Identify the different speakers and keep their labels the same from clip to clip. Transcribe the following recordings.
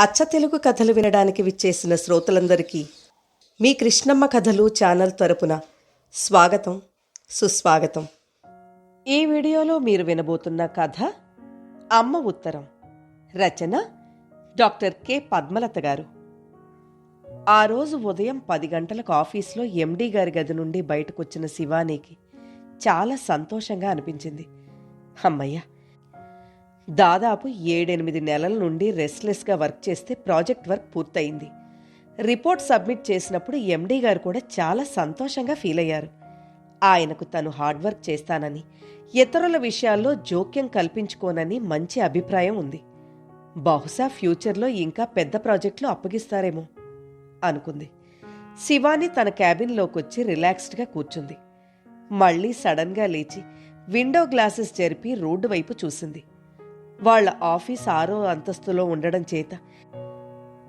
Speaker 1: అచ్చ తెలుగు కథలు వినడానికి విచ్చేసిన శ్రోతలందరికీ మీ కృష్ణమ్మ కథలు ఛానల్ తరపున స్వాగతం సుస్వాగతం. ఈ వీడియోలో మీరు వినబోతున్న కథ అమ్మ ఉత్తరం. రచన డాక్టర్ కె. పద్మలత గారు. ఆ రోజు ఉదయం పది గంటలకు ఆఫీస్లో ఎండీ గారి గది నుండి బయటకొచ్చిన శివానీకి చాలా సంతోషంగా అనిపించింది. అమ్మయ్యా దాదాపు ఏడెనిమిది నెలల నుండి రెస్ట్లెస్గా వర్క్ చేస్తే ప్రాజెక్ట్ వర్క్ పూర్తయింది. రిపోర్ట్ సబ్మిట్ చేసినప్పుడు ఎండీ గారు కూడా చాలా సంతోషంగా ఫీల్ అయ్యారు. ఆయనకు తను హార్డ్ వర్క్ చేస్తానని ఇతరుల విషయాల్లో జోక్యం కల్పించుకోనని మంచి అభిప్రాయం ఉంది. బహుశా ఫ్యూచర్లో ఇంకా పెద్ద ప్రాజెక్టులు అప్పగిస్తారేమో అనుకుంది. శివాని తన క్యాబిన్లోకి వచ్చి రిలాక్స్డ్గా కూర్చుంది. మళ్ళీ సడన్గా లేచి విండో గ్లాసెస్ జరిపి రోడ్డు వైపు చూసింది. వాళ్ళ ఆఫీస్ ఆరో అంతస్తులో ఉండడం చేత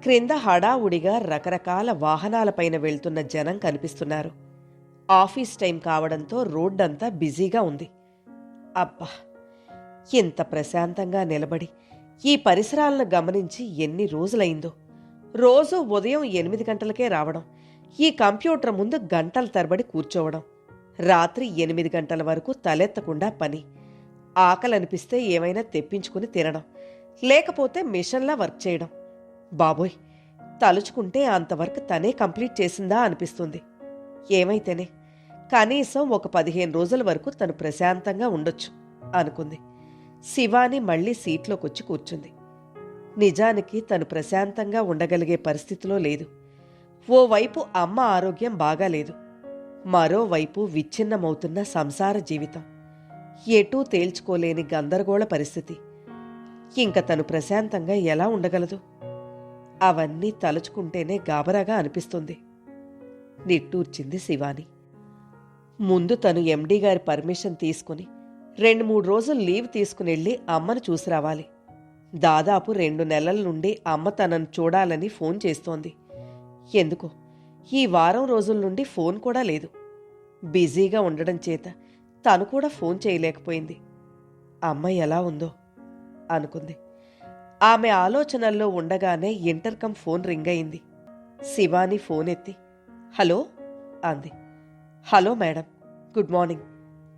Speaker 1: క్రింద హడావుడిగా రకరకాల వాహనాలపైన వెళ్తున్న జనం కనిపిస్తున్నారు. ఆఫీస్ టైం కావడంతో రోడ్డంతా బిజీగా ఉంది. అబ్బా! ఇంత ప్రశాంతంగా నిలబడి ఈ పరిసరాలను గమనించి ఎన్ని రోజులైందో. రోజు ఉదయం ఎనిమిది గంటలకే రావడం ఈ కంప్యూటర్ ముందు గంటల తరబడి కూర్చోవడం రాత్రి ఎనిమిది గంటల వరకు తలెత్తకుండా పని ఆకలనిపిస్తే ఏమైనా తెప్పించుకుని తినడం లేకపోతే మిషన్లా వర్క్ చేయడం. బాబోయ్ తలుచుకుంటే అంతవరకు తనే కంప్లీట్ చేసిందా అనిపిస్తుంది. ఏమైతేనే కనీసం ఒక పదిహేను రోజుల వరకు తను ప్రశాంతంగా ఉండొచ్చు అనుకుంది. శివాని మళ్ళీ సీట్లోకొచ్చి కూర్చుంది. నిజానికి తను ప్రశాంతంగా ఉండగలిగే పరిస్థితిలో లేదు. ఓవైపు అమ్మ ఆరోగ్యం బాగాలేదు. మరోవైపు విచ్ఛిన్నమవుతున్న సంసార జీవితం. ఎటూ తేల్చుకోలేని గందరగోళ పరిస్థితి. ఇంక తను ప్రశాంతంగా ఎలా ఉండగలదు? అవన్నీ తలుచుకుంటేనే గాబరాగా అనిపిస్తుంది. నిట్టూర్చింది శివాని. ముందు తను ఎండీ గారి పర్మిషన్ తీసుకుని రెండు మూడు రోజులు లీవ్ తీసుకుని వెళ్ళి అమ్మను చూసి రావాలి. దాదాపు రెండు నెలల నుండి అమ్మ తనను చూడాలని ఫోన్ చేస్తోంది. ఎందుకో ఈ వారం రోజుల నుండి ఫోన్ కూడా లేదు. బిజీగా ఉండడం చేత తను కూడా ఫోన్ చేయలేకపోయింది. అమ్మ ఎలా ఉందో అనుకుంది. ఆమె ఆలోచనల్లో ఉండగానే ఇంటర్కమ్ ఫోన్ రింగ్ అయింది. శివాని ఫోన్ ఎత్తి హలో అంది. Hello madam good morning.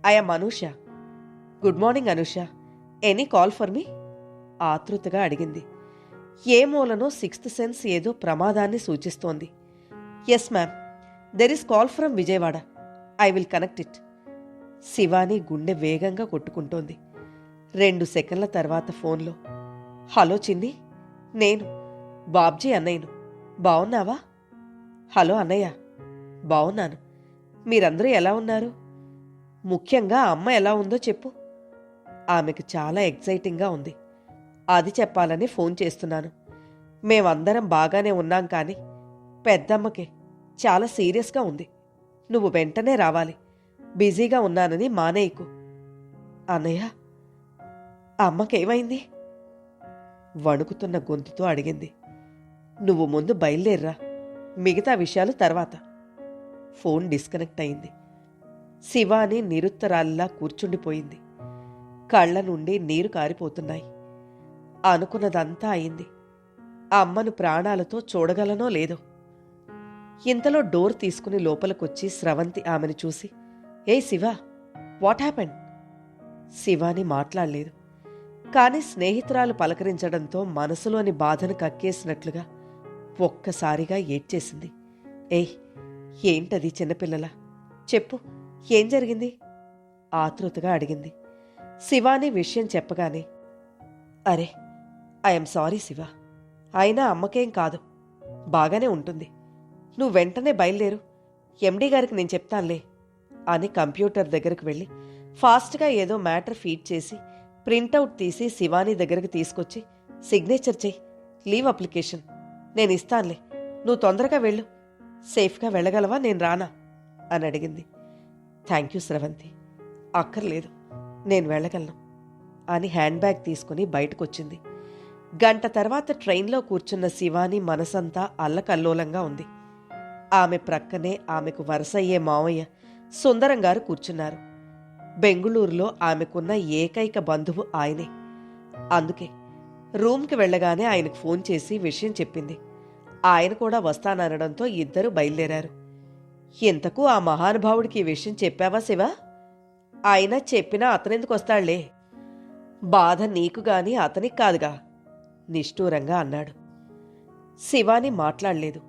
Speaker 1: I'm Anusha. Good morning Anusha. Any call for me? ఆతృతగా అడిగింది. ఏ మూలనో సిక్స్త్ సెన్స్ ఏదో ప్రమాదాన్ని సూచిస్తోంది. Yes ma'am there is call from Vijayawada. I will connect it Shivani గుండె వేగంగా కొట్టుకుంటోంది. రెండు సెకండ్ల తర్వాత ఫోన్లో హలో చిన్ని నేను బాబ్జీ అన్నయ్యను. బావున్నావా? హలో అన్నయ్య బావున్నాను. మీరందరూ ఎలా ఉన్నారు? ముఖ్యంగా అమ్మ ఎలా ఉందో చెప్పు. ఆమెకు చాలా ఎగ్జైటింగ్గా ఉంది. అది చెప్పాలని ఫోన్ చేస్తున్నాను. మేమందరం బాగానే ఉన్నాం కానీ పెద్దమ్మకి చాలా సీరియస్గా ఉంది. నువ్వు వెంటనే రావాలి. బిజీగా ఉన్నానని మానేయకు. అన్నయ్య అమ్మకేమైంది? వణుకుతున్న గొంతుతో అడిగింది. నువ్వు ముందు బయలుదేర్రా మిగతా విషయాలు తర్వాత. ఫోన్ డిస్కనెక్ట్ అయింది. శివాని నిరుత్తరాల్లా కూర్చుండిపోయింది. కళ్ళ నుండి నీరు కారిపోతున్నాయి. అనుకున్నదంతా అయింది. అమ్మను ప్రాణాలతో చూడగలనో లేదో. ఇంతలో డోర్ తీసుకుని లోపలికొచ్చి స్రవంతి ఆమెను చూసి hey Shiva what happened Shivani మాట్లాడలేదు. కానీ స్నేహితురాలు పలకరించడంతో మనసులోని బాధను కక్కేసినట్లుగా ఒక్కసారిగా ఏడ్చేసింది. ఏయ్ ఏంటది చిన్నపిల్లల? చెప్పు ఏం జరిగింది? ఆతృతగా అడిగింది. శివాని విషయం చెప్పగానే అరే ఐఎమ్ సారీ శివ. అయినా అమ్మకేం కాదు. బాగానే ఉంటుంది. నువ్వు వెంటనే బయలుదేరు. ఎండీ గారికి నేను చెప్తానులే. అని కంప్యూటర్ దగ్గరకు వెళ్ళి ఫాస్ట్గా ఏదో మ్యాటర్ ఫీడ్ చేసి ప్రింటౌట్ తీసి శివాని దగ్గరకు తీసుకొచ్చి సిగ్నేచర్ చెయ్యి లీవ్ అప్లికేషన్. నేను ఇస్తానులే. నువ్వు తొందరగా వెళ్ళు. సేఫ్గా వెళ్ళగలవా? నేను రానా? అని అడిగింది. Thank you Sravanthi. అక్కర్లేదు. నేను వెళ్ళగలను. అని హ్యాండ్ బ్యాగ్ తీసుకుని బయటకొచ్చింది. గంట తర్వాత ట్రైన్లో కూర్చున్న శివాని మనసంతా అల్లకల్లోలంగా ఉంది. ఆమె ప్రక్కనే ఆమెకు వరసయ్యే మావయ్య సుందరం గారు కూర్చున్నారు. బెంగుళూరులో ఆమెకున్న ఏకైక బంధువు ఆయనే. అందుకే రూమ్కి వెళ్ళగానే ఆయనకు ఫోన్ చేసి విషయం చెప్పింది. ఆయన కూడా వస్తాననడంతో ఇద్దరు బయలుదేరారు. ఇంతకు ఆ మహానుభావుడికి ఈ విషయం చెప్పావా శివ? ఆయన చెప్పినా అతనెందుకు వస్తాళ్ళే? బాధ నీకు గాని అతనికి కాదుగా నిష్ఠూరంగా అన్నాడు. శివాని మాట్లాడలేదు.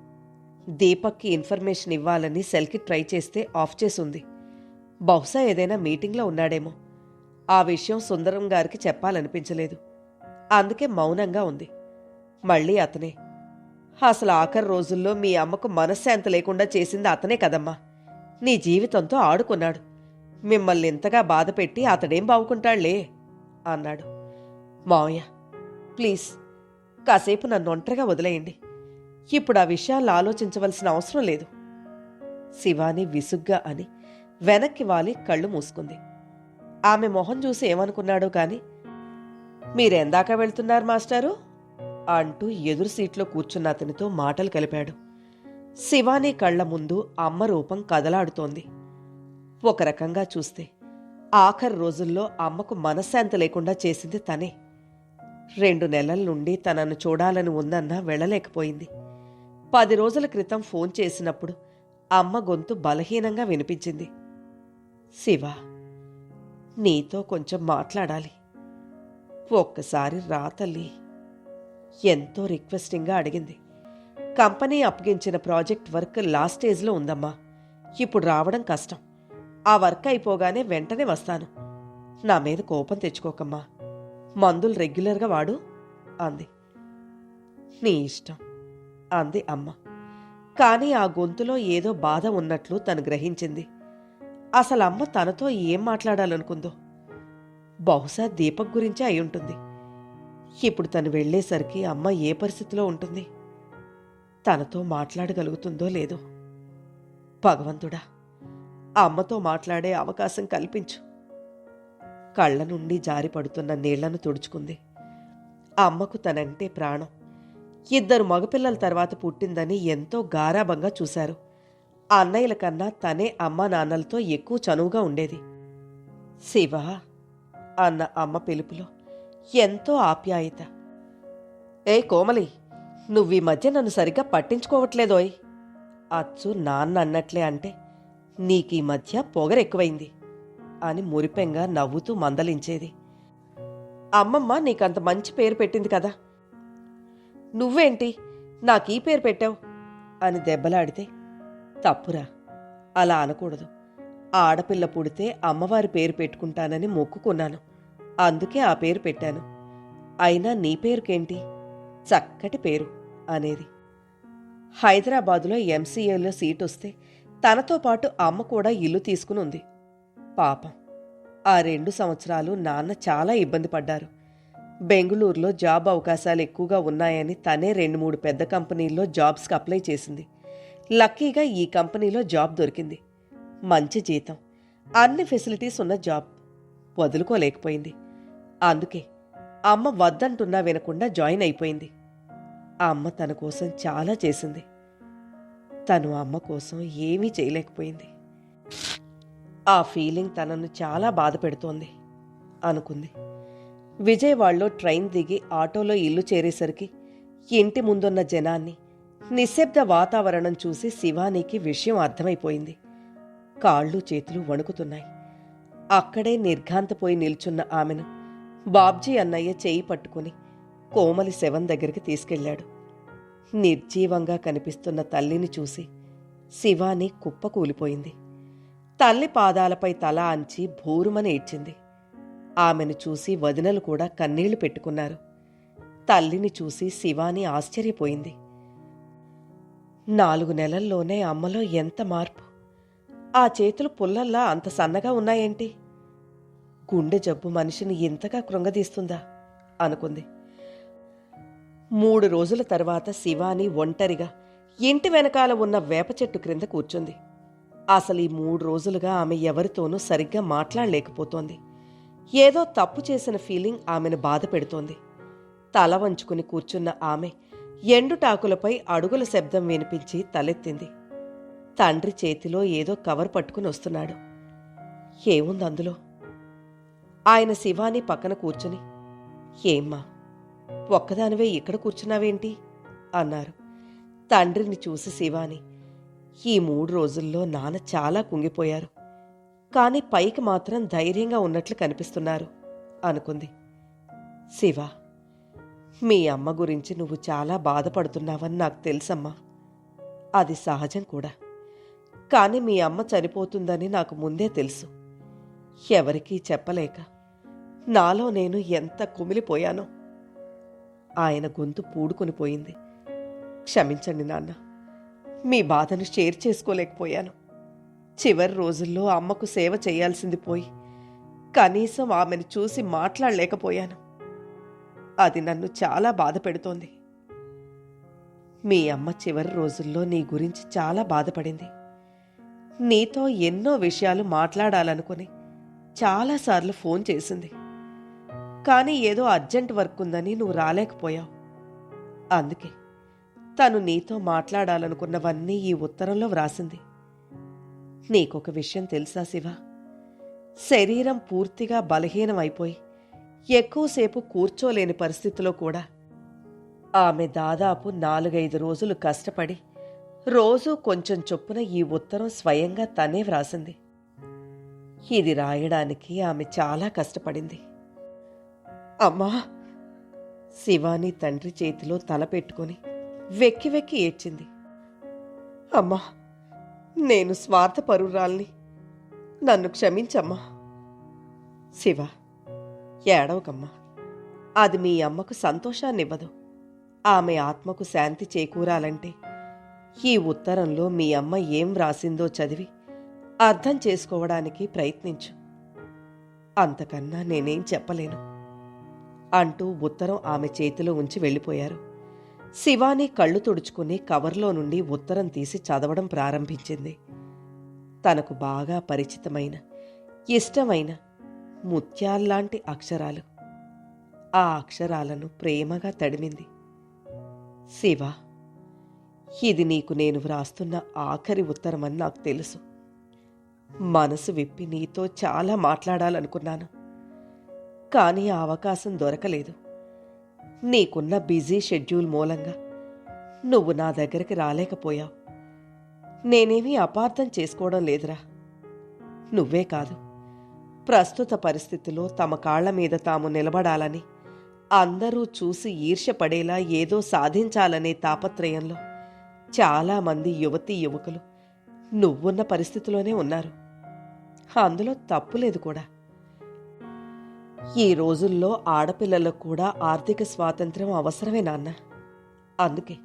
Speaker 1: దీపక్కి ఇన్ఫర్మేషన్ ఇవ్వాలని సెల్కి ట్రై చేస్తే ఆఫ్ చేసుంది బహుశా ఏదైనా మీటింగ్లో ఉన్నాడేమో. ఆ విషయం సుందరం గారికి చెప్పాలనిపించలేదు. అందుకే మౌనంగా ఉంది. మళ్ళీ అతనే. అసలు ఆఖరి రోజుల్లో మీ అమ్మకు మనశ్శాంతి లేకుండా చేసింది అతనే కదమ్మా. నీ జీవితంతో ఆడుకున్నాడు. మిమ్మల్ని ఇంతగా బాధపెట్టి అతడేం బావుకుంటాళ్ళే? అన్నాడు. మావయ్య ప్లీజ్ కాసేపు నన్ను ఒంటరిగా వదిలేయండి. ఇప్పుడు ఆ విషయాలు ఆలోచించవలసిన అవసరం లేదు. శివాని విసుగ్గా అని వెనక్కి వాలి కళ్ళు మూసుకుంది. ఆమె మొహం చూసి ఏమనుకున్నాడో కాని మీరెందాక వెళ్తున్నారు మాస్టారు? అంటూ ఎదురు సీట్లో కూర్చున్న అతనితో మాటలు కలిపాడు. శివాని కళ్ళ ముందు అమ్మ రూపం కదలాడుతోంది. ఒక రకంగా చూస్తే ఆఖరి రోజుల్లో అమ్మకు మనశ్శాంతి లేకుండా చేసింది తనే. రెండు నెలల నుండి తనను చూడాలని ఉందన్నా వెళ్ళలేకపోయింది. పది రోజుల క్రితం ఫోన్ చేసినప్పుడు అమ్మ గొంతు బలహీనంగా వినిపించింది. శివ నీతో కొంచెం మాట్లాడాలి. ఒక్కసారి రా తల్లి ఎంతో రిక్వెస్టింగ్గా అడిగింది. కంపెనీ అప్పగించిన ప్రాజెక్ట్ వర్క్ లాస్ట్ స్టేజ్లో ఉందమ్మా. ఇప్పుడు రావడం కష్టం. ఆ వర్క్ అయిపోగానే వెంటనే వస్తాను. నా మీద కోపం తెచ్చుకోకమ్మా. మందులు రెగ్యులర్గా వాడు అంది. నీ ఇష్టం. అంది అమ్మ. కానీ ఆ గొంతులో ఏదో బాధ ఉన్నట్లు తను గ్రహించింది. అసలు అమ్మ తనతో ఏం మాట్లాడాలనుకుందో. బహుశా దీపక్ గురించి అయి ఉంటుంది. ఇప్పుడు తను వెళ్ళేసరికి అమ్మ ఏ పరిస్థితిలో ఉంటుంది? తనతో మాట్లాడగలుగుతుందో లేదో. భగవంతుడా ఆ అమ్మతో మాట్లాడే అవకాశం కల్పించు. కళ్ళ నుండి జారిపడుతున్న నీళ్ళను తుడుచుకుంది. అమ్మకు తనంటే ప్రాణం. ఇద్దరు మగపిల్లల తర్వాత పుట్టిందని ఎంతో గారాభంగా చూశారు. ఆ అన్నయ్యల కన్నా తనే అమ్మా నాన్నలతో ఎక్కువ చనువుగా ఉండేది. శివ అన్న అమ్మ పిలుపులో ఎంతో ఆప్యాయత. ఏ కోమలి నువ్వు ఈ మధ్య నన్ను సరిగ్గా పట్టించుకోవట్లేదోయ్. అచ్చు నాన్న అన్నట్లే అంటే నీకీ మధ్య పొగరెక్కువైంది అని మురిపెంగా నవ్వుతూ మందలించేది. అమ్మమ్మ నీకంత మంచి పేరు పెట్టింది కదా. నువ్వేంటి? నాకీ పేరు పెట్టావు? అని దెబ్బలాడితే తప్పురా అలా అనకూడదు. ఆడపిల్ల పుడితే అమ్మవారి పేరు పెట్టుకుంటానని మొక్కుకున్నాను. అందుకే ఆ పేరు పెట్టాను. అయినా నీ పేరుకేంటి? చక్కటి పేరు అనేది. హైదరాబాదులో ఎంసీఏలో సీట్ వస్తే తనతో పాటు అమ్మ కూడా ఇల్లు తీసుకుని ఉంది పాపం. ఆ రెండు సంవత్సరాలు నాన్న చాలా ఇబ్బంది పడ్డారు. బెంగుళూరులో జాబ్ అవకాశాలు ఎక్కువగా ఉన్నాయని తనే రెండు మూడు పెద్ద కంపెనీల్లో జాబ్స్కి అప్లై చేసింది. లక్కీగా ఈ కంపెనీలో జాబ్ దొరికింది. మంచి జీతం. అన్ని ఫెసిలిటీస్ ఉన్న జాబ్. వదులుకోలేకపోయింది. అందుకే అమ్మ వద్దంటున్నా వినకుండా జాయిన్ అయిపోయింది. ఆ అమ్మ తన కోసం చాలా చేసింది. తను అమ్మ కోసం ఏమీ చేయలేకపోయింది. ఆ ఫీలింగ్ తనను చాలా బాధ పెడుతోంది అనుకుంది. విజయవాడలో ట్రైన్ దిగి ఆటోలో ఇల్లు చేరేసరికి ఇంటి ముందున్న జనాన్ని నిశ్శబ్ద వాతావరణం చూసి శివానీకి విషయం అర్థమైపోయింది. కాళ్ళు చేతులు వణుకుతున్నాయి. అక్కడే నిర్ఘాంతపోయి నిల్చున్న ఆమెను బాబ్జీ అన్నయ్య చేయి పట్టుకుని కోమలి శవం దగ్గరికి తీసుకెళ్ళాడు. నిర్జీవంగా కనిపిస్తున్న తల్లిని చూసి శివాని కుప్పకూలిపోయింది. తల్లి పాదాలపై తల అంచి భూరుమని ఏడ్చింది. ఆమెను చూసి వదినలు కూడా కన్నీళ్ళు పెట్టుకున్నారు. తల్లిని చూసి శివాని ఆశ్చర్యపోయింది. నాలుగు నెలల్లోనే అమ్మలో ఎంత మార్పు. ఆ చేతులు పుల్లల్లా అంత సన్నగా ఉన్నాయేంటి? గుండె జబ్బు మనిషిని ఇంతగా కృంగదీస్తుందా? అనుకుంది. మూడు రోజుల తర్వాత శివాని ఒంటరిగా ఇంటి వెనకాల ఉన్న వేప చెట్టు క్రింద కూర్చుంది. అసలు ఈ మూడు రోజులుగా ఆమె ఎవరితోనూ సరిగ్గా మాట్లాడలేకపోతోంది. ఏదో తప్పు చేసిన ఫీలింగ్ ఆమెను బాధ పెడుతోంది. తల వంచుకుని కూర్చున్న ఆమె ఎండుటాకులపై అడుగుల శబ్దం వినిపించి తలెత్తింది. తండ్రి చేతిలో ఏదో కవర్ పట్టుకుని వస్తున్నాడు. ఏముంది అందులో? ఆయన శివాని పక్కన కూర్చుని ఏమ్మా ఒక్కదానివే ఇక్కడ కూర్చున్నావేంటి? అన్నారు. తండ్రిని చూసి శివాని ఈ మూడు రోజుల్లో నాన్న చాలా కుంగిపోయారు. కానీ పైకి మాత్రం ధైర్యంగా ఉన్నట్లు కనిపిస్తున్నారు అనుకుంది. శివ మీ అమ్మ గురించి నువ్వు చాలా బాధపడుతున్నావని నాకు తెలుసమ్మా. అది సహజం కూడా. కానీ మీ అమ్మ చనిపోతుందని నాకు ముందే తెలుసు. ఎవరికీ చెప్పలేక నాలో నేను ఎంత కుమిలిపోయానో. ఆయన గొంతు పూడుకొని పోయింది. క్షమించండి నాన్న మీ బాధను షేర్ చేసుకోలేకపోయాను. చివరి రోజుల్లో అమ్మకు సేవ చేయాల్సింది పోయి. కనీసం ఆమెను చూసి మాట్లాడలేకపోయాను. అది నన్ను చాలా బాధ పెడుతోంది. మీ అమ్మ చివరి రోజుల్లో నీ గురించి చాలా బాధపడింది. నీతో ఎన్నో విషయాలు మాట్లాడాలనుకుని చాలాసార్లు ఫోన్ చేసింది. కానీ ఏదో అర్జెంట్ వర్క్ ఉందని నువ్వు రాలేకపోయావు. అందుకే తను నీతో మాట్లాడాలనుకున్నవన్నీ ఈ ఉత్తరంలో వ్రాసింది. నీకొక విషయం తెలుసా శివ? శరీరం పూర్తిగా బలహీనమైపోయి ఎక్కువసేపు కూర్చోలేని పరిస్థితిలో కూడా ఆమె దాదాపు నాలుగైదు రోజులు కష్టపడి రోజూ కొంచెం చొప్పున ఈ ఉత్తరం స్వయంగా తనే వ్రాసింది. ఇది రాయడానికి ఆమె చాలా కష్టపడింది. అమ్మా! శివాని తండ్రి చేతిలో తల పెట్టుకొని వెక్కి వెక్కి ఏడ్చింది. అమ్మా! నేను స్వార్థపరురాల్ని. నన్ను క్షమించమ్మా. శివ ఏడవకమ్మా. అది మీ అమ్మకు సంతోషాన్నివ్వదు. ఆమె ఆత్మకు శాంతి చేకూరాలంటే ఈ ఉత్తరంలో మీ అమ్మ ఏం వ్రాసిందో చదివి అర్థం చేసుకోవడానికి ప్రయత్నించు. అంతకన్నా నేనేం చెప్పలేను. అంటూ ఉత్తరం ఆమె చేతిలో ఉంచి వెళ్ళిపోయారు. శివాని కళ్ళు తుడుచుకుని కవర్లో నుండి ఉత్తరం తీసి చదవడం ప్రారంభించింది. తనకు బాగా పరిచితమైన ఇష్టమైన ముత్యాల్లాంటి అక్షరాలు. ఆ అక్షరాలను ప్రేమగా తడిమింది. శివ ఇది నీకు నేను వ్రాస్తున్న ఆఖరి ఉత్తరమని నాకు తెలుసు. మనసు విప్పి నీతో చాలా మాట్లాడాలనుకున్నాను. కానీ ఆ అవకాశం దొరకలేదు. నీకున్న బిజీ షెడ్యూల్ మూలంగా నువ్వు నా దగ్గరికి రాలేకపోయావు. నేనేమీ అపార్థం చేసుకోవడం లేదురా. నువ్వే కాదు ప్రస్తుత పరిస్థితిలో తమ కాళ్ళ మీద తాము నిలబడాలని అందరూ చూసి ఈర్ష్యపడేలా ఏదో సాధించాలనే తాపత్రయంలో చాలామంది యువతీ యువకులు నువ్వున్న పరిస్థితిలోనే ఉన్నారు. అందులో తప్పులేదు కూడా. ఈ రోజుల్లో ఆడపిల్లలకు కూడా ఆర్థిక స్వాతంత్రం అవసరమే నాన్న. అందుకే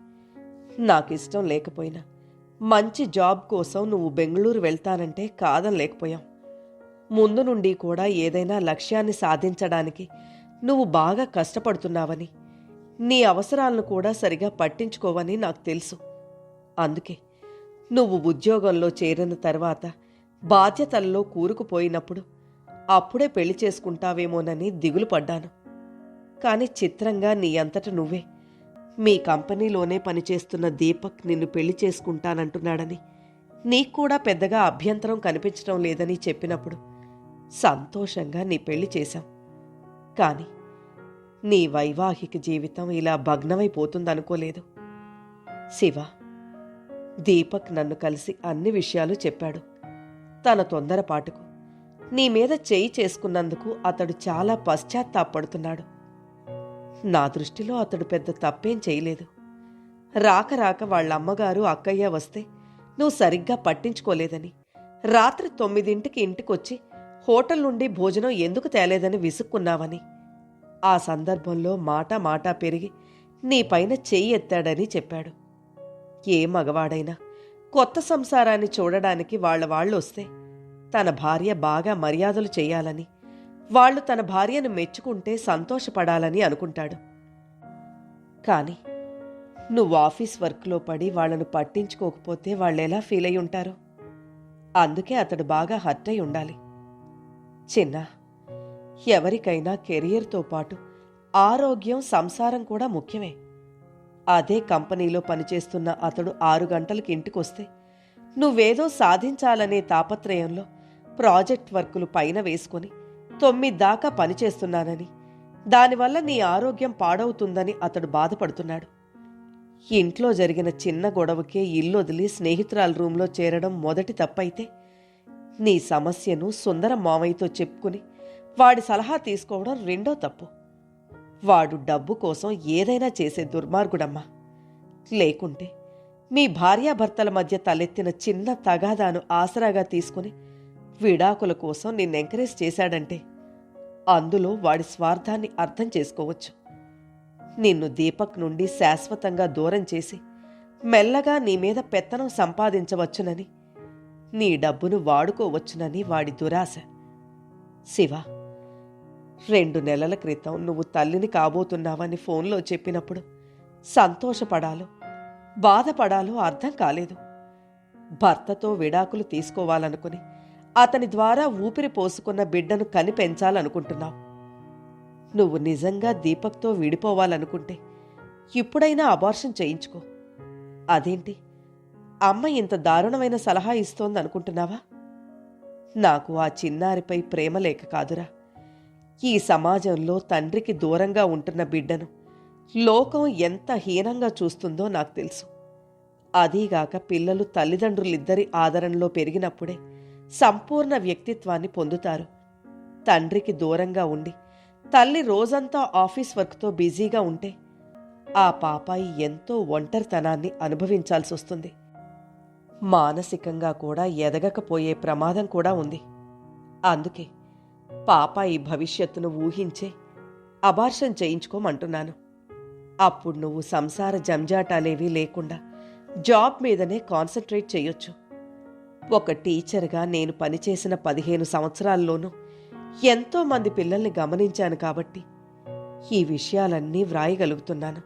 Speaker 1: నాకు ఇష్టం లేకపోయినా మంచి జాబ్ కోసం నువ్వు బెంగళూరు వెళ్తానంటే కాదని లేకపోయాం. ముందు నుండి కూడా ఏదైనా లక్ష్యాన్ని సాధించడానికి నువ్వు బాగా కష్టపడుతున్నావని నీ అవసరాలను కూడా సరిగా పట్టించుకోవని నాకు తెలుసు. అందుకే నువ్వు ఉద్యోగంలో చేరిన తర్వాత బాధ్యతల్లో కూరుకుపోయినప్పుడు అప్పుడే పెళ్ళి చేసుకుంటావేమోనని దిగులు పడ్డాను. కానీ చిత్రంగా నీ అంతట నువ్వే. మీ కంపెనీలోనే పనిచేస్తున్న దీపక్ నిన్ను పెళ్ళి చేసుకుంటానంటున్నాడని. నీకు కూడా పెద్దగా అభ్యంతరం కనిపించడం లేదని చెప్పినప్పుడు సంతోషంగా నీ పెళ్ళి చేశాం. కానీ నీ వైవాహిక జీవితం ఇలా భగ్నమైపోతుందనుకోలేదు. శివ దీపక్ నన్ను కలిసి అన్ని విషయాలు చెప్పాడు. తన తొందరపాటుకు నీ మీద చేయి చేసుకున్నందుకు అతడు చాలా పశ్చాత్తాపడుతున్నాడు. నా దృష్టిలో అతడు పెద్ద తప్పేం చేయలేదు. రాక రాక వాళ్ళ అమ్మగారు అక్కయ్య వస్తే నువ్వు సరిగ్గా పట్టించుకోలేదని రాత్రి తొమ్మిదింటికి ఇంటికొచ్చి హోటల్ నుండి భోజనం ఎందుకు తేలేదని విసుక్కున్నావని. ఆ సందర్భంలో మాట మాట పెరిగి నీ పైన చెయ్యి ఎత్తాడని చెప్పాడు. ఏ మగవాడైనా కొత్త సంసారాన్ని చూడడానికి వాళ్ళ వాళ్ళు వస్తే తన భార్య బాగా మర్యాదలు చేయాలని వాళ్ళు తన భార్యను మెచ్చుకుంటే సంతోషపడాలని అనుకుంటాడు. కానీ నువ్వు ఆఫీస్ వర్క్లో పడి వాళ్ళను పట్టించుకోకపోతే వాళ్ళు ఎలా ఫీల్ అయి ఉంటారు? అందుకే అతడు బాగా హర్ట్ అయి ఉండాలి. చిన్న ఎవరికైనా కెరియర్తో పాటు ఆరోగ్యం సంసారం కూడా ముఖ్యమే. అదే కంపెనీలో పనిచేస్తున్న అతడు ఆరు గంటలకి ఇంటికొస్తే నువ్వేదో సాధించాలనే తాపత్రయంలో ప్రాజెక్ట్ వర్కులు పైన వేసుకొని తొమ్మిది దాకా పనిచేస్తున్నానని దానివల్ల నీ ఆరోగ్యం పాడవుతుందని అతడు బాధపడుతున్నాడు. ఇంట్లో జరిగిన చిన్న గొడవకే ఇల్లు వదిలి స్నేహితురాల రూంలో చేరడం మొదటి తప్పైతే నీ సమస్యను సుందరం మామయ్యతో చెప్పుకుని వాడి సలహా తీసుకోవడం రెండో తప్పు. వాడు డబ్బు కోసం ఏదైనా చేసే దుర్మార్గుడమ్మా. లేకుంటే మీ భార్యాభర్తల మధ్య తలెత్తిన చిన్న తగాదాను ఆసరాగా తీసుకుని విడాకుల కోసం నిన్ను ఎంకరేజ్ చేశాడంటే అందులో వాడి స్వార్థాన్ని అర్థం చేసుకోవచ్చు. నిన్ను దీపక్ నుండి శాశ్వతంగా దూరం చేసి మెల్లగా నీ మీద పెత్తనం సంపాదించవచ్చునని నీ డబ్బును వాడుకోవచ్చునని వాడి దురాశ. శివ రెండు నెలల క్రితం నువ్వు తల్లిని కాబోతున్నావని ఫోన్లో చెప్పినప్పుడు సంతోషపడాలో బాధపడాలో అర్థం కాలేదు. భర్తతో విడాకులు తీసుకోవాలనుకుని అతని ద్వారా ఊపిరి పోసుకున్న బిడ్డను కనిపెంచాలనుకుంటున్నావు నువ్వు నిజంగా దీపక్తో విడిపోవాలనుకుంటే ఇప్పుడైనా అబార్షన్ చేయించుకో. అదేంటి? అమ్మ ఇంత దారుణమైన సలహా ఇస్తోందనుకుంటున్నావా? నాకు ఆ చిన్నారిపై ప్రేమ లేక కాదురా. ఈ సమాజంలో తండ్రికి దూరంగా ఉంటున్న బిడ్డను లోకం ఎంత హీనంగా చూస్తుందో నాకు తెలుసు. అదీగాక పిల్లలు తల్లిదండ్రులిద్దరి ఆదరణలో పెరిగినప్పుడే సంపూర్ణ వ్యక్తిత్వాన్ని పొందుతారు. తండ్రికి దూరంగా ఉండి తల్లి రోజంతా ఆఫీస్ వర్క్తో బిజీగా ఉంటే ఆ పాపాయి ఎంతో ఒంటరితనాన్ని అనుభవించాల్సి వస్తుంది. మానసికంగా కూడా ఎదగకపోయే ప్రమాదం కూడా ఉంది. అందుకే పాపాయి భవిష్యత్తును ఊహించే అబార్షన్ చేయించుకోమంటున్నాను. అప్పుడు నువ్వు సంసార జంజాటాలేవీ లేకుండా జాబ్ మీదనే కాన్సన్ట్రేట్ చేయొచ్చు. ఒక టీచర్గా నేను పనిచేసిన పదిహేను సంవత్సరాల్లోనూ ఎంతో మంది పిల్లల్ని గమనించాను కాబట్టి ఈ విషయాలన్నీ వ్రాయగలుగుతున్నాను.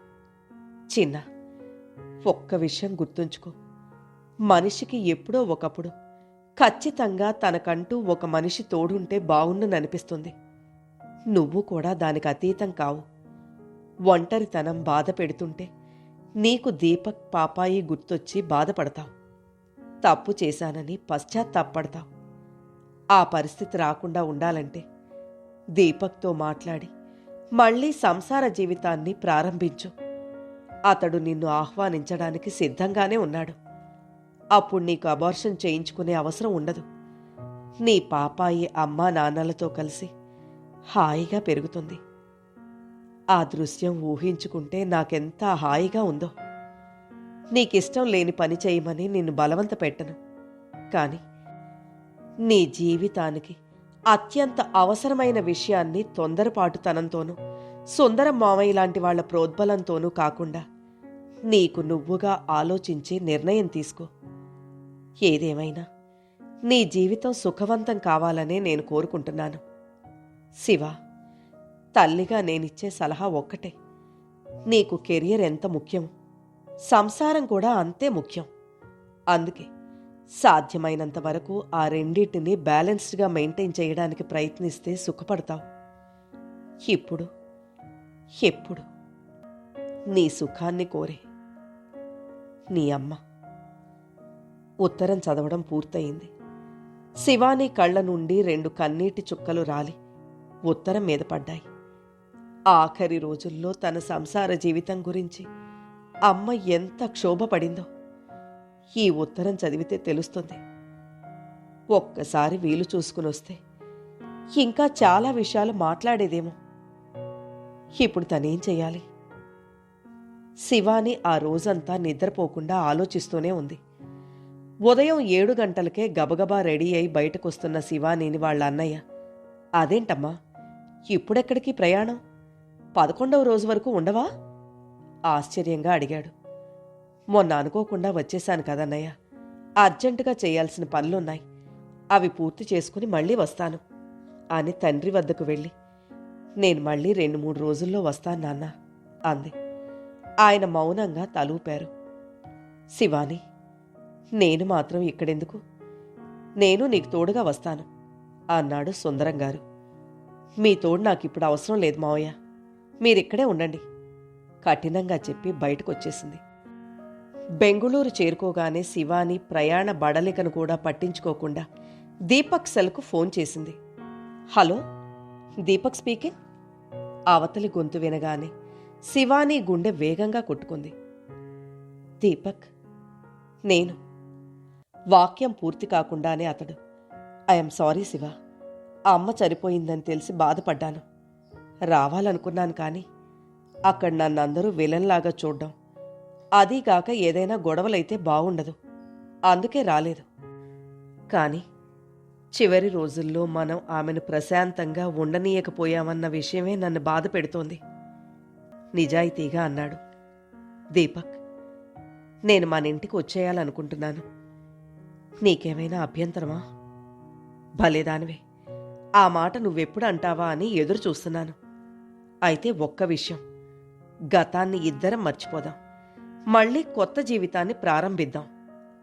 Speaker 1: చిన్న ఒక్క విషయం గుర్తుంచుకో. మనిషికి ఎప్పుడో ఒకప్పుడు ఖచ్చితంగా తనకంటూ ఒక మనిషి తోడుంటే బావుండుననిపిస్తుంది నువ్వు కూడా దానికి అతీతం కావు. ఒంటరితనం బాధ పెడుతుంటే నీకు దీపక్ పాపాయి గుర్తొచ్చి బాధపడతావు. తప్పు చేశానని పశ్చాత్తాపడతావు ఆ పరిస్థితి రాకుండా ఉండాలంటే దీపక్తో మాట్లాడి మళ్ళీ సంసార జీవితాన్ని ప్రారంభించు. అతడు నిన్ను ఆహ్వానించడానికి సిద్ధంగానే ఉన్నాడు. అప్పుడు నీకు అబార్షన్ చేయించుకునే అవసరం ఉండదు. నీ పాపాయి అమ్మా నాన్నలతో కలిసి హాయిగా పెరుగుతుంది. ఆ దృశ్యం ఊహించుకుంటే నాకెంత హాయిగా ఉందో. నీకిష్టం లేని పని చేయమని నిన్ను బలవంత పెట్టను. కానీ నీ జీవితానికి అత్యంత అవసరమైన విషయాన్ని తొందరపాటుతనంతోనూ సుందరం మామయ్య లాంటి వాళ్ళ ప్రోద్బలంతోనూ కాకుండా నీకు నువ్వుగా ఆలోచించి నిర్ణయం తీసుకో. ఏదేమైనా నీ జీవితం సుఖవంతం కావాలనే నేను కోరుకుంటున్నాను. శివ తల్లిగా నేనిచ్చే సలహా ఒక్కటే. నీకు కెరియర్ ఎంత ముఖ్యం సంసారం కూడా అంతే ముఖ్యం. అందుకే సాధ్యమైనంత వరకు ఆ రెండింటిని బ్యాలెన్స్డ్గా మెయింటైన్ చేయడానికి ప్రయత్నిస్తే సుఖపడతావు. ఇప్పుడు ఎప్పుడు? నీ సుఖాన్ని కోరే. నీ అమ్మ. ఉత్తరం చదవడం పూర్తయింది. శివాని కళ్ళ నుండి రెండు కన్నీటి చుక్కలు రాలి ఉత్తరం మీద పడ్డాయి. ఆఖరి రోజుల్లో తన సంసార జీవితం గురించి అమ్మ ఎంత క్షోభపడిందో. ఈ ఉత్తరం చదివితే తెలుస్తుంది. ఒక్కసారి వీలు చూసుకుని వస్తే ఇంకా చాలా విషయాలు మాట్లాడేదేమో. ఇప్పుడు తనేం చెయ్యాలి? శివాని ఆ రోజంతా నిద్రపోకుండా ఆలోచిస్తూనే ఉంది. ఉదయం ఏడు గంటలకే గబగబా రెడీ అయి బయటకొస్తున్న శివానీని వాళ్ళ అన్నయ్య అదేంటమ్మా ఇప్పుడెక్కడికి ప్రయాణం? పదకొండవ రోజు వరకు ఉండవా? ఆశ్చర్యంగా అడిగాడు. మొన్న అనుకోకుండా వచ్చేశాను కదన్నయ్య అర్జెంటుగా చేయాల్సిన పనులున్నాయి. అవి పూర్తి చేసుకుని మళ్ళీ వస్తాను. అని తండ్రి వద్దకు వెళ్ళి నేను మళ్ళీ రెండు మూడు రోజుల్లో వస్తాను నాన్న అంది. ఆయన మౌనంగా తలూపారు. శివాని నేను మాత్రం ఇక్కడెందుకు? నేను నీకు తోడుగా వస్తాను అన్నాడు సుందరం గారు మీ తోడు నాకు ఇప్పుడు అవసరం లేదు మావయ్య. మీరిక్కడే ఉండండి. కఠినంగా చెప్పి బయటకొచ్చేసింది. బెంగుళూరు చేరుకోగానే శివాని ప్రయాణ బడలికను కూడా పట్టించుకోకుండా దీపక్ సెల్కు ఫోన్ చేసింది. Hello Deepak speaking? అవతలి గొంతు వినగానే శివాని గుండె వేగంగా కొట్టుకుంది. దీపక్ నేను. వాక్యం పూర్తి కాకుండానే అతడు. I'm sorry Shiva. ఆ అమ్మ చనిపోయిందని తెలిసి బాధపడ్డాను. రావాలనుకున్నాను కానీ అక్కడ నన్ను అందరూ విలన్లాగా చూడ్డం. అదీగాక ఏదైనా గొడవలైతే బాగుండదు అందుకే రాలేదు. కానీ చివరి రోజుల్లో మనం ఆమెను ప్రశాంతంగా ఉండనీయకపోయామన్న విషయమే నన్ను బాధ పెడుతోంది. నిజాయితీగా అన్నాడు. దీపక్ నేను మన ఇంటికి వచ్చేయాలనుకుంటున్నాను. నీకేమైనా అభ్యంతరమా? భలేదానివే ఆ మాట నువ్వెప్పుడు అంటావా అని ఎదురు చూస్తున్నాను అయితే ఒక్క విషయం. గతాన్ని ఇద్దరం మర్చిపోదాం. మళ్ళీ కొత్త జీవితాన్ని ప్రారంభిద్దాం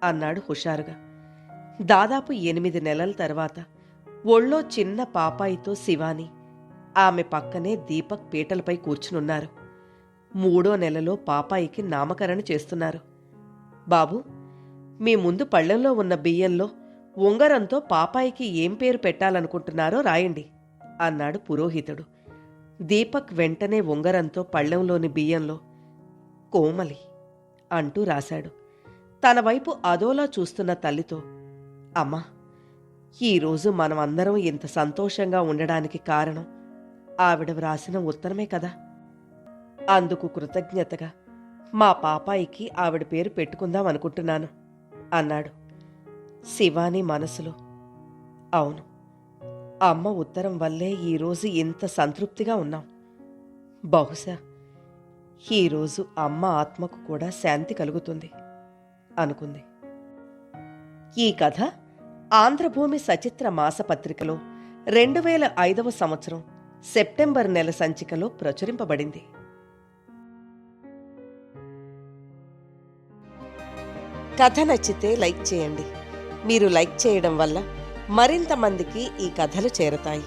Speaker 1: అన్నాడు హుషారుగా. దాదాపు ఎనిమిది నెలల తర్వాత ఒళ్ళో చిన్న పాపాయితో శివాని ఆమె పక్కనే దీపక్ పీటలపై కూర్చునున్నారు. మూడో నెలలో పాపాయికి నామకరణ చేస్తున్నారు. బాబు మీ ముందు పళ్ళెంలో ఉన్న బియ్యంలో ఉంగరంతో పాపాయికి ఏం పేరు పెట్టాలనుకుంటున్నారో రాయండి అన్నాడు పురోహితుడు. దీపక్ వెంటనే ఉంగరంతో పళ్ళెంలోని బియ్యంలో కోమలి అంటూ రాశాడు. తన వైపు అదోలా చూస్తున్న తల్లితో అమ్మా ఈరోజు మనం అందరం ఇంత సంతోషంగా ఉండడానికి కారణం ఆవిడ వ్రాసిన ఉత్తరమే కదా. అందుకు కృతజ్ఞతగా మా పాపాయికి ఆవిడ పేరు పెట్టుకుందాం అనుకుంటున్నాను అన్నాడు శివాని మనసులో. అవును అమ్మ ఉత్తరం వల్లే ఈరోజు ఇంత సంతృప్తిగా ఉన్నాం. బహుశా ఈరోజు అమ్మ ఆత్మకు కూడా శాంతి కలుగుతుంది అనుకుంది. ఈ కథ ఆంధ్రభూమి సచిత్ర మాసపత్రికలో రెండు వేల ఐదవ సంవత్సరం సెప్టెంబర్ నెల సంచికలో ప్రచురింపబడింది. కథ నచ్చితే లైక్ చేయండి. మీరు లైక్ చేయడం వల్ల మరింత మందికి ఈ కథలు చేరతాయి.